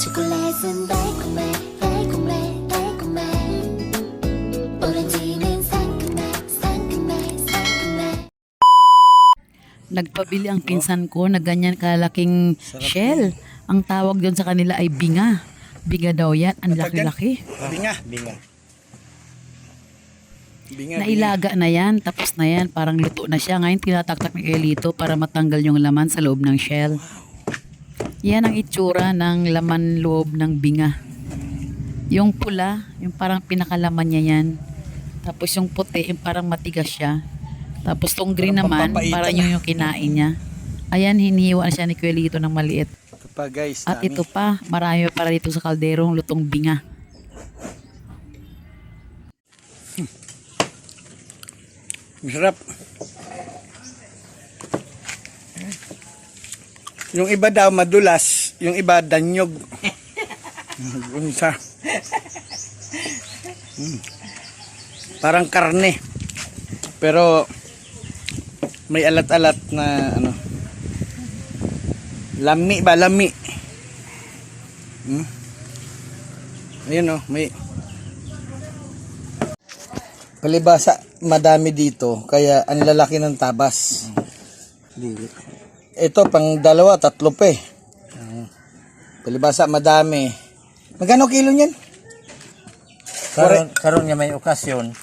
초콜릿은 달콤해 달콤해 달콤해 오렌지는 상큼해 상큼해 상큼해 Nagpabili ang pinsan ko na ganyan kalaking shell. Ang tawag doon sa kanila ay binga. Binga daw yan. Ang laki-laki. Binga. Binga. Binga. Nailaga na yan. Tapos na yan. Parang luto na siya. Ngayon tinataktak ni Elito para matanggal yung laman sa loob ng shell. Yan ang itsura ng laman loob ng binga. Yung pula, yung parang pinakalaman niya yan. Tapos yung puti, yung parang matigas siya. Tapos tong green Parang naman, parang yung, yung kinain niya. Ayan, hinihiwa na siya ni Kuelito ng maliit. Ito pa guys. At dami. ito pa, marami para dito sa kalderong lutong binga. Masarap. Yung iba daw madulas, yung iba danyog. Yung isa. Mm. Parang karne. Pero may alat-alat na ano. Lami ba? Lami. Hmm? Ayun oh, may Palibasa, madami dito, kaya ang lalaki ng tabas. Ito, pang dalawa, tatlo pa eh. Ah. Palibasa, madami. Magkano kilo niyan? Karon karon nga may okasyon.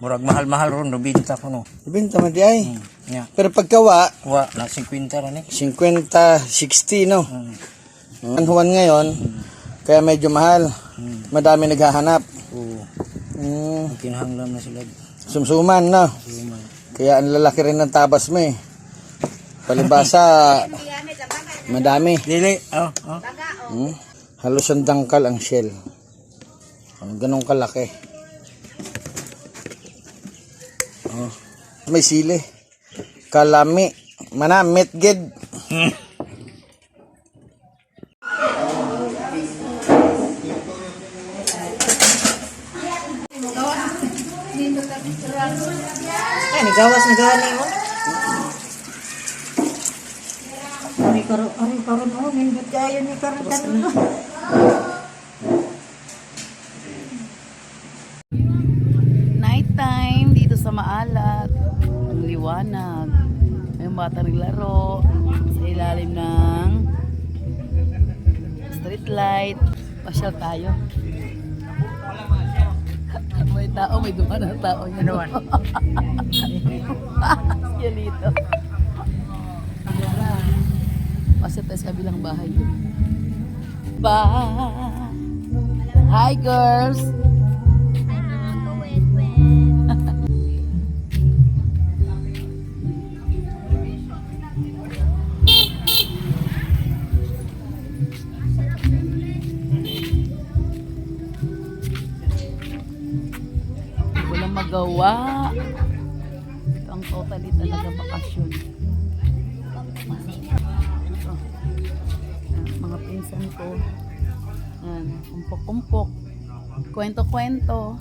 Murag mahal-mahal ron nobinta ko no. Ibenta man di ay. Nya. Pero pagkawa, Wa na 50 ra ni. 50, 60, no? Hmm. Ang huwan ngayon, kaya medyo mahal. Madami naghahanap. Oo. Mm, Kinahanglan na sila. sumsuman, no? Suman. Kaya ang lalaki rin ng tabas mo eh. Palibasa, madami. Dili. Oh, oh. Hmm? Halos ang dangkal ang shell. Ang ganong kalaki. Oh. May sili. Kalami. Manamit gid. Ay, nagawas na gani mo. Ari karon, ari karon oh, nindot kayo ni karon karon. Nighttime dito sa Maalat. Ang liwanag. May bata naglaro sa ilalim ng street light. Pasyal tayo. may tao, may dumaan na tao. Ano Naman. Yalito. Pasyal tayo sa kabilang bahay. Bye! Hi girls! Walang magawa. Yan, umpok-umpok. Kwento-kwento.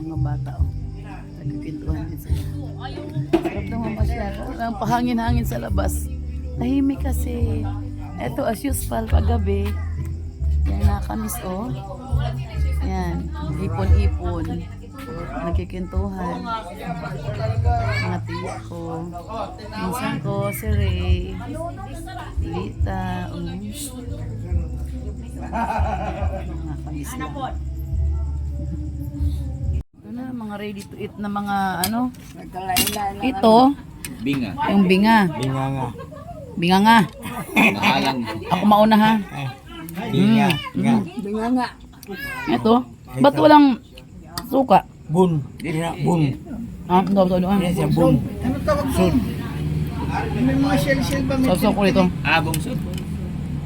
Mga bata, oh. Nagkikwentuhan din sila. Sarap naman masyal. Ang pahangin-hangin sa labas. Tahimik kasi. Eto, as usual, paggabi, yan, nakamiss, oh. Yan, ipon-ipon. Nagkikintuhan. Mga tiya ko. Minsan ko, si Ray. Lita. Um. Lang. Ano, mga ready to eat na mga ano? Ito, Binga. yung binga. Binga nga. Binga nga. Nakalang. Ako mauna ha. Binga. Mm. Ito. Ba't walang suka? Bun. Dili na bun. Ah, ito, ito, ito. Dili siya bun. Ano tawag Sud. May mga shell-shell ba? May Sausaw ko nito. Abong sud.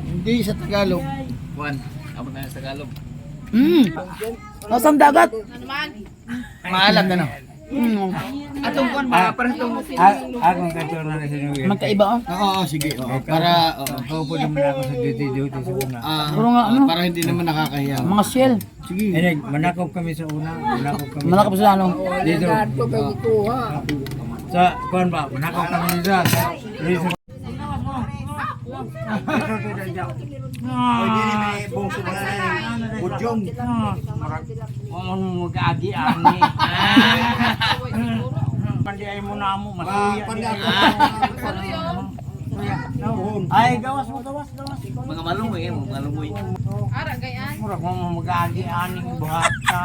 Hindi sa Tagalog. Juan. Abot na sa Tagalog. Mm. Nasang dagat. Maalat ano? Mm. Atong kuan ba? Parang itong... Akong katsura na sinuwi. Magkaiba oh. Oo, oo, sige. Oo, para... oo. Kaupo naman ako sa duty-duty sa una. Ah, Puro nga ano. para hindi naman nakakahiya. Mga shell. Sige. Enig, manakop kami sa una. Manakop kami. Malakap sila ano. Dito. Sa kuan ba? Manakop kami dito. Dito. Pwede ni may bungso na na Budyong. Mamon mo mag-agi ani. Pandiay mo na mo masuya. Pandi ako. Ay gawas gawas. Mga malumoy eh, mga malumoy. Murag mo mag-agi ani buhata.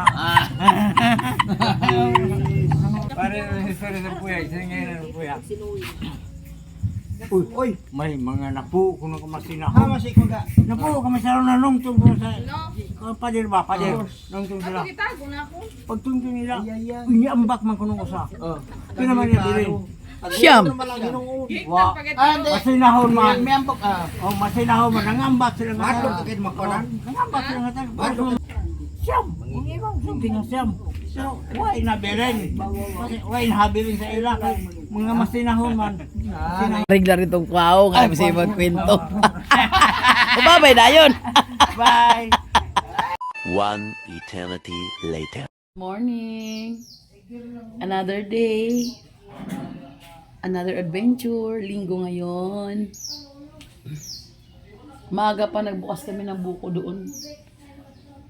Pare sorry sa puya, singay na ng puya. Uy, uy, may mga napu kuno ka masinaho. Hama si ko ga. Napu ka masinaho na nung tung ko sa no. padir ba, padir. Nung tung sila. Pag tung tung nila, uy, ambak man kuno ko sa. Oh. Kina man niya bilin. Siyam. Wa, masinahon man. May ampok ah. Oh, masinahon man nangambak sila nga. Matlo ka kid makonan. Nangambak sila nga. Siyam, mangingong something nga siyam. Pero why na beren? Kasi why na habilin sa ila kay mga masinahon man. Masinahon. Regla ritong kwao, kaya kasi magkwento. babay na yun. Bye. One eternity later. Morning. Another day. Another adventure. Linggo ngayon. Maga pa nagbukas kami ng buko doon.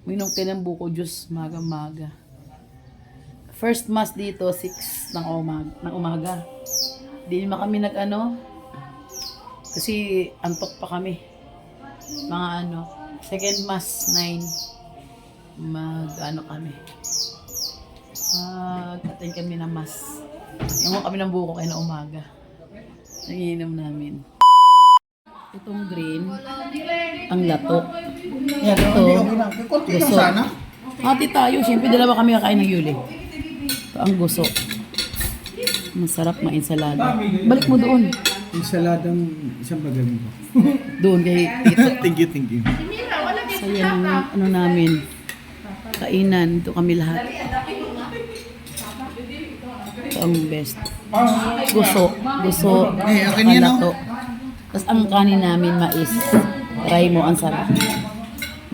Minom kayo ng buko juice maga-maga. First mass dito, 6 ng umaga. Ng umaga. Di naman kami nag-ano. Kasi antok pa kami. Mga ano. Second mass, 9. Mag-ano kami mag-attend kami ng mas. Yung kami ng buko kayo na umaga. Nanginom namin. Itong green, ang lato. Yan, Ito, gusto. Hati tayo, siyempre dalawa kami kakain ng yuli. Ang guso. Masarap ma-ensalada. Balik mo doon. Ensaladang isang bagang ko. Doon kay Tito. Thank you, thank you. So yan ang ano namin. Kainan. Ito kami lahat. Ito ang best. Guso. Guso. Eh, akin yan, Kalato. Tapos ang kanin namin mais. Try mo ang sarap.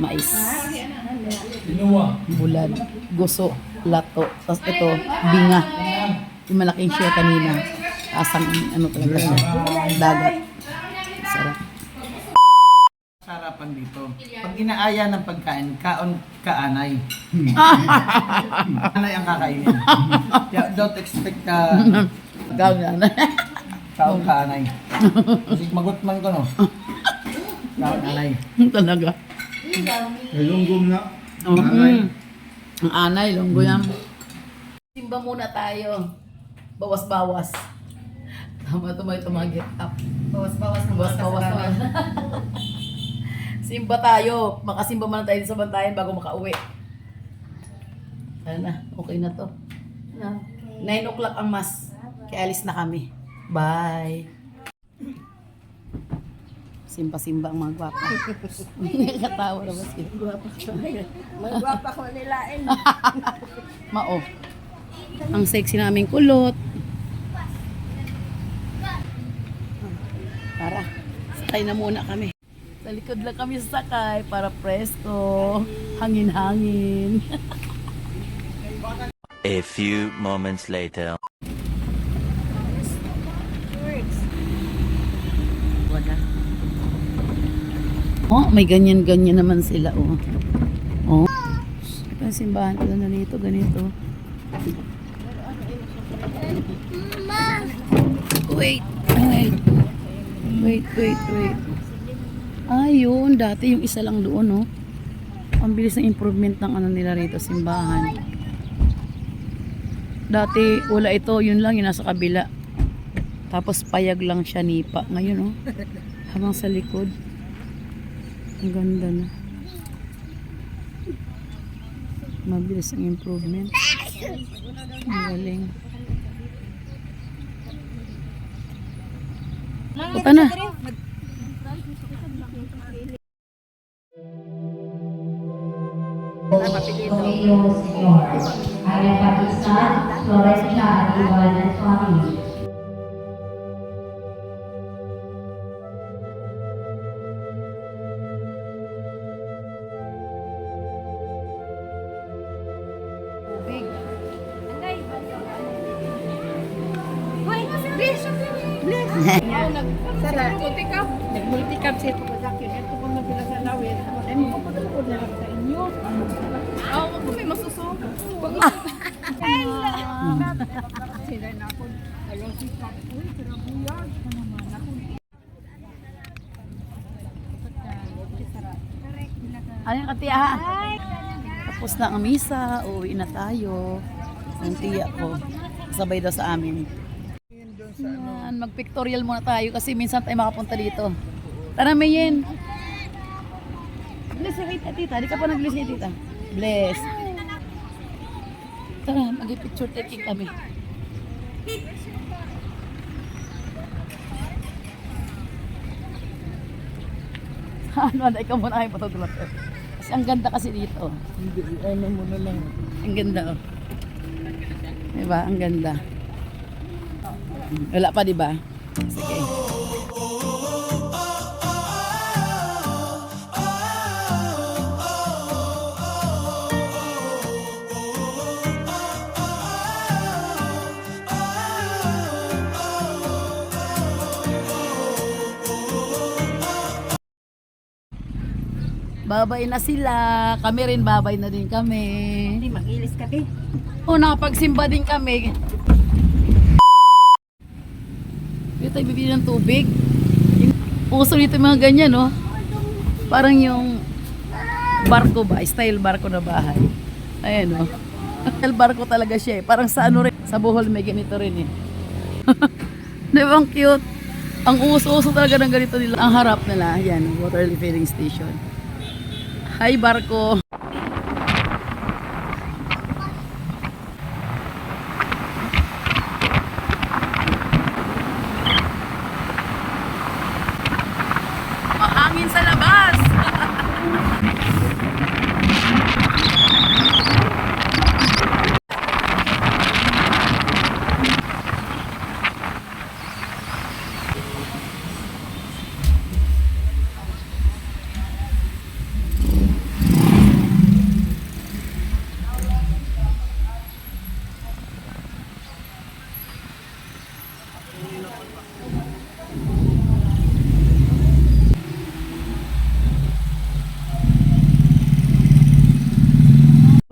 Mais. Bulan. Guso. Lato. Tapos ito, binga. Yung malaking share kanina. Asang ano talaga siya. Dagat. Sarap. Sarapan dito. Pag inaaya ng pagkain, kaon kaanay. Anay ang kakainin. Kaya don't expect ka Gawin na. kaon kaanay. Kasi magutman ko no. Kaon anay. talaga. Lunggong na. Oh, mm. Ang anay, lunggo yan. Simba muna tayo. Bawas-bawas. Tama tumay tumagit up. Bawas-bawas Bawas-bawas. Simba tayo. Makasimba muna tayo sa bantayan bago makauwi. Ano na, okay na to. Na, 9 o'clock ang mas. Kaya alis na kami. Bye. Simpa-simba ang mga gwapa. Nakakatawa na ba sila? Gwapa Magwapa ko nilain. Mao. Ang sexy naming kulot. Tara, sakay na muna kami. Sa likod lang kami sakay para presko. Hangin-hangin. A few moments later. Oh, may ganyan-ganyan naman sila, oh. Oh. Ang simbahan ko na nito, ganito. Wait, wait. Wait, wait, wait. Ayun, dati yung isa lang doon, oh. Ang bilis ng improvement ng ano nila rito, simbahan. Dati, wala ito, yun lang, yung nasa kabila. Tapos payag lang siya nipa. Ngayon, oh. Habang sa likod. Ang ganda na. Mabilis ang improvement. Ang galing. Punta na. Romeo Senior, Arya Pakistan, Florencia Adiwanan Swami. Sarap. Sila na ako. Ayaw si Uy, pero buyag. Yung katiya ha? Tapos na ang misa, uwi na tayo. Ang tiya ko. Sabay daw sa amin. Yan, mag-pictorial muna tayo kasi minsan tayo makapunta dito. Tara, Mayen. Bless tita. Di ka pa nag-bless kay tita. Bless. Tara, mag-picture taking kami. ano, ano, ikaw muna ay patutulog. Kasi ang ganda kasi dito. Hindi, ano mo na lang. Ang ganda oh. Diba? Ang ganda. Wala pa, diba? Sige. Babay na sila. Kami rin babay na din kami. Hindi, mag-ilis ka din. O, nakapagsimba din kami. Dito tayo bibili ng tubig. Uso yung mga ganyan, no? Parang yung barko ba? Style barko na bahay. Ayan, no? Style barko talaga siya eh. Parang sa ano rin, sa Bohol may ganito rin eh. Di ba ang cute? Ang uso-uso talaga ng ganito nila. Ang harap nila, yan, water refilling station. Hi, barko. Mahangin sa labas.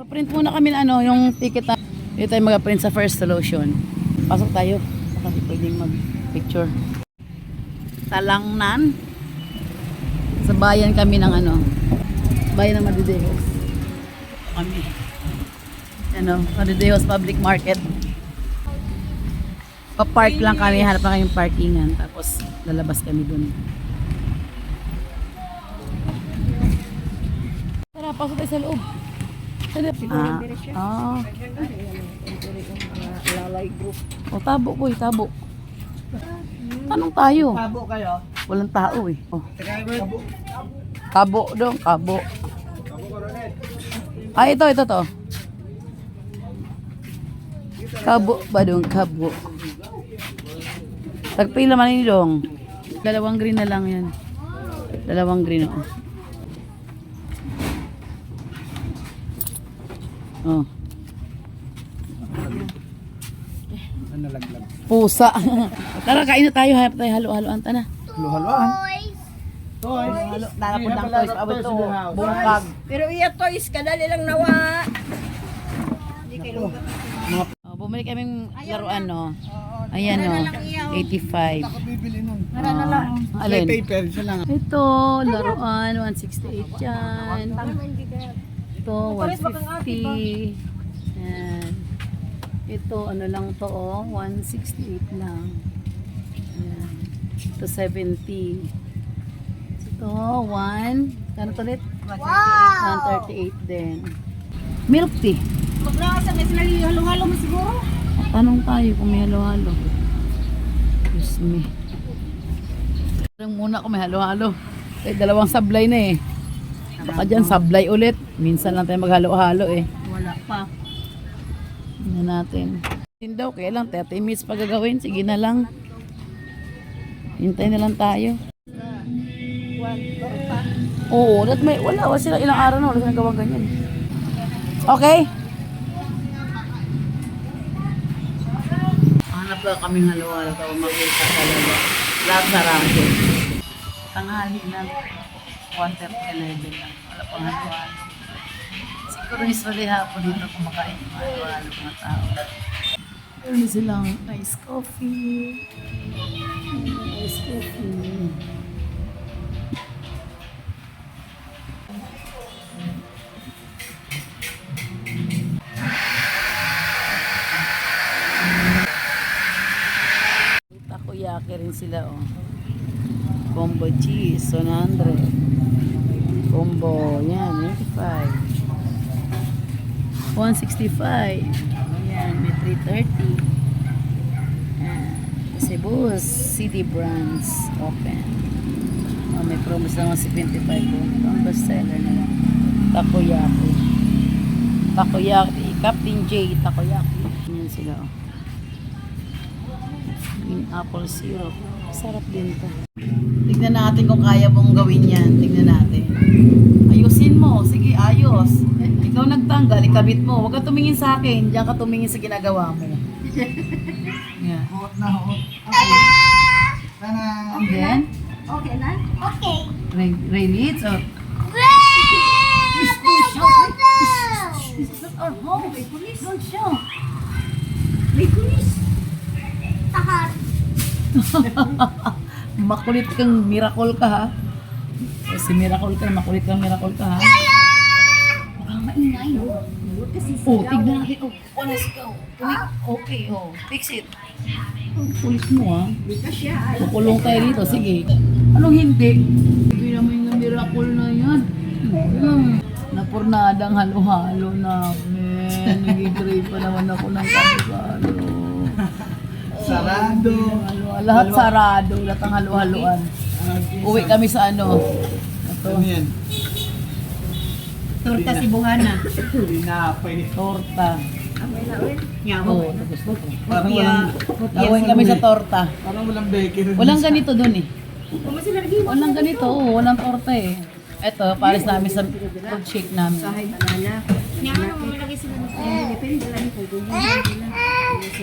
Print muna kami ng yung ticket na. Dito tayo mag-print sa first solution. Pasok tayo. Baka di pwedeng mag-picture. Talangnan. Sa bayan kami ng ano, bayan ng Madidejos. Kami. Ano, Madidejos Public Market. Pa-park lang kami, hanap lang kami parkingan. Tapos lalabas kami dun. Tara, pasok tayo sa loob. Ah, ah. Lalay group. O, tabo boy, tabo. Tanong tayo. Tabo kayo. Walang tao eh. Oh. Kabo dong, kabo. Ah, ito, ito to. Kabo ba dong, kabo. Tagpila man ni dong. Dalawang green na lang yan. Dalawang green oh. Oh. Pusa. Tara, kain na tayo. Hanap tayo halo-haloan. Tana. Halo-haloan. Toys. Nanapod ng toys. Abot to. Bungkag. Pero iya toys, kadali lang nawa. Hindi kayo Oh, bumili kaming laruan, no? Ayan, no? 85. Bibili nun. Oh, alin? Paper, isa lang. Ito, laruan, 168 yan. Ito, 150. Yan. Ito, ano lang to, oh, 168 lang. Ito, 70. Ito, 1, kano to ulit? 138 din. Milk tea. Maglasa na sila halo-halo mo siguro. Tanong tayo kung may halo-halo. Excuse me. Tanong muna kung may halo-halo. Eh, dalawang sablay na eh. Baka dyan sablay ulit. Minsan lang tayo maghalo-halo eh. Wala pa. Tingnan natin. Hindi daw, kaya lang 30 minutes pa gagawin. Sige na lang. Hintay na lang tayo. Oo, that may, wala, wala sila ilang araw na, wala silang gawang ganyan. Okay? Hanap lang kaming halo-halo para makita talaga. Lahat sarado. tanghali na. 1.11 lang. Wala pang halo-halo. Siguro usually hapon dito kumakain yung mga halo-halo mga tao. Meron silang ice coffee. Ice coffee. Takoyaki rin sila, oh. Combo cheese, 100. Combo, yan, 95. 165. Ayan, may 330. Ayan. Cebus, CD brands, open. Oh, may promo sa mga 75 po. Ang best seller nila. Takoyaki. Takoyaki. Captain J, takoyaki. Yan sila, oh. Green apple syrup. Sarap din to. Tignan natin kung kaya mong gawin yan. Tignan natin. Ayusin mo. Sige, ayos. Ikaw nagtanggal, ikabit mo. Huwag ka tumingin sa akin. Diyan ka tumingin sa ginagawa mo. yeah. Hot na hot. Sana. And then, Okay na? Okay. Ray, Ray Leeds, oh. This is not our home. May police. Don't show. May police. Tahar. Makulit kang miracle ka ha. O, si miracle ka, makulit kang miracle ka ha. Baka maingay oh. Oh, tignan natin. Oh, oh, let's go. Tumik. Okay, oh. Fix it. Oh, pulis mo ha. Kukulong tayo dito. Sige. Anong hindi? Hindi naman yung miracle na yan. Hmm. Napurnadang halo-halo namin. Nag-try pa naman ako ng halo Sarado. Halo, lahat sarado, lahat ang halo-haloan. Uwi kami sa ano. Ito, Ano yan? Torta Cebuana. Tinapay. torta. Oo, tapos ito. Parang walang, Gawin kami sa torta. parang walang baker. Walang ganito dun eh. Walang ganito, oo, walang torta eh. Ito, pares namin sa food shake namin.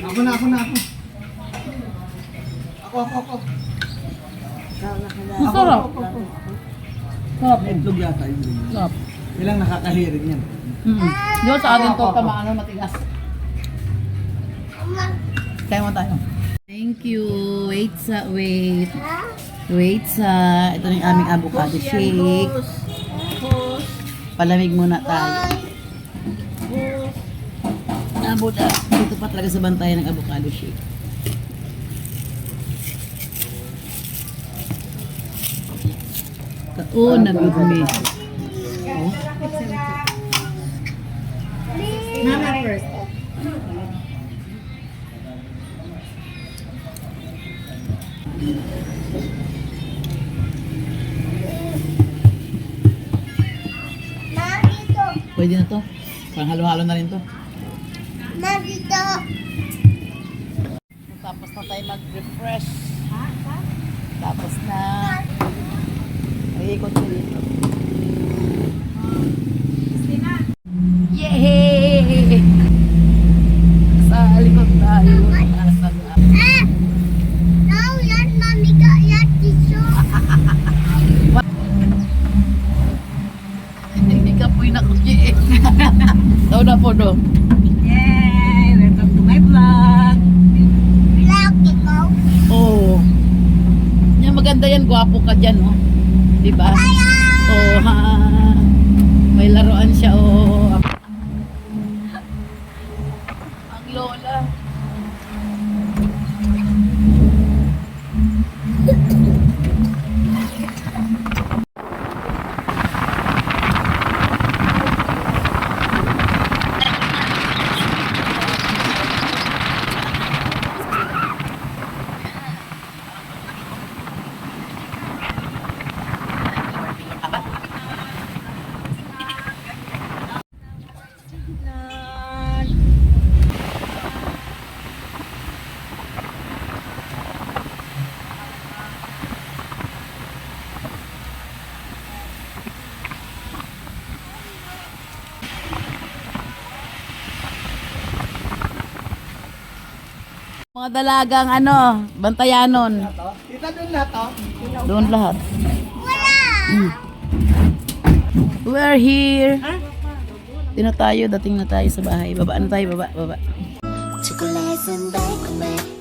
Ako na, ako na, ako. Ako, ako, ako. Ang sarap. Sarap. eh. Itlog yata yun. Sarap. Ilang nakakahirig yan. Mm. Di ba sa atin torta maano matigas? Tayo mo tayo. Thank you. Wait sa, wait. Wait sa, ito na yung aming avocado shake. Palamig muna tayo. Abot ah. Dito pa talaga sa bantayan ng avocado shake. Kaon na good me. Oh. Mama first. Pwede na to. Pang halo-halo na rin to. Ma, dito. Tapos na tayo mag-refresh. Tapos na. Iikot ko dito. Yay! Sa likod tayo. Nasa Ah! No, yan, mami ka, yan, tissue. Hindi ka po na kuki. Daw na po do. Yay! Welcome to my vlog. Black, ikaw. Oo. Yan maganda yan, gwapo ka dyan, oh. Di ba? Oo, ha. May laruan siya, oh. Ang lola. Mga dalagang ano, bantayanon. Kita doon lahat oh. Doon lahat. Wala! We're here. Huh? Dino tayo, dating na tayo sa bahay. Baba, ano tayo, baba, baba. Chocolate and bike,